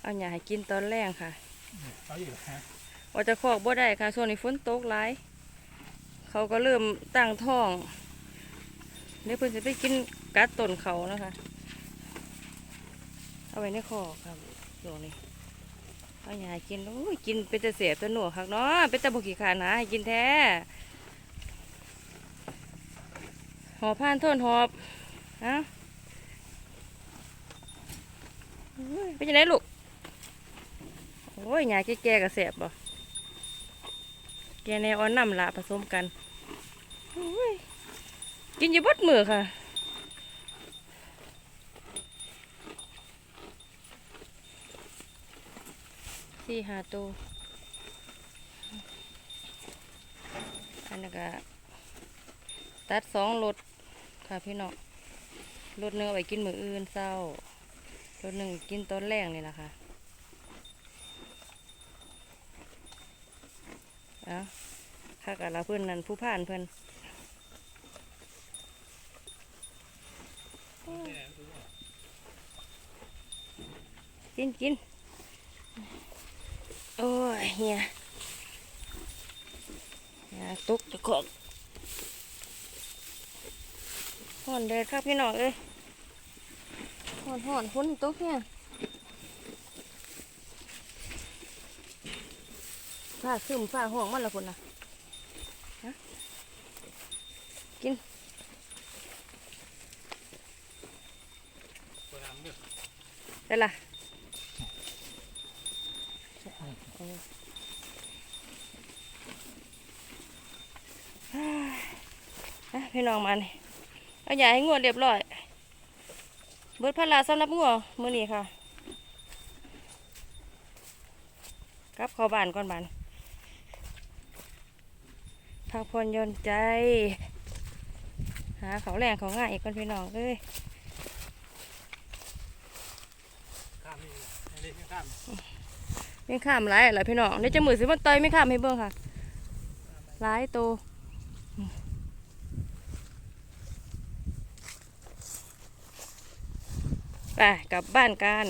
เอาหญ้าให้กินตอนแรกค่ะเอาอีกเหรอฮะว่าจะคอกบ่ได้ค่ะช่วงนี้ฝนตกหลาย เขาก็เริ่มตั้งท้องเดี๋ยวเพิ่นจะไปกินกัดต้นเขานะคะ เอาไว้ในคอกครับช่วงนี้เอาหญ้าให้กินโอ้ยกินเป็นแต่เสียตัวหนวกคักเนาะเป็นแต่บุกี้ขาหนาให้กินแท้หอบผ่านโทนหอบฮะ เป็นยังไงลูก โอ้ยหญ้าแก่ๆกับเสียบบ่แกแนวอ่อนน้ำละผสมกันโอ้ยกินอยู่บดมือค่ะสี่หาตัวอันนี้ก็ตัดสองรถค่ะพี่น้องรถหนึ่งเอาไปกินมืออื่นเศร้า รถหนึ่งกินตอนแรกนี่แหละค่ะเอาค่ะกับเราเพื่อนนั่นผู้ผ่านเพื่อนกินกินโอ้ยเฮียเฮียตุกตะกอกห่อนเด็ดครับพี่น้องเอ้ย หอนหอนฝนตกเนี่ยฝ้าซึมฝ้าห้องมันละคนน่ะตัวน้ำเด้อได้ละพี่น้องมานี่เอาอย่ให้งวดเรียบร้อย เบิดพลาสำหรับงัวมือนี้ค่ะกลับเข้าบ้านก่อนบ้านพักผ่อนยนใจ หาเขาแรงเขาง่ายอีกก่อนพี่น้องเอ้ยข้ามนี่ไม่ข้ามไม่ข้ามหลายอะไรพี่น้องเดี๋ยวจะมือสิมันต่อยไม่ข้ามให้เบิ่งค่ะหลายโตวไป กลับบ้านกัน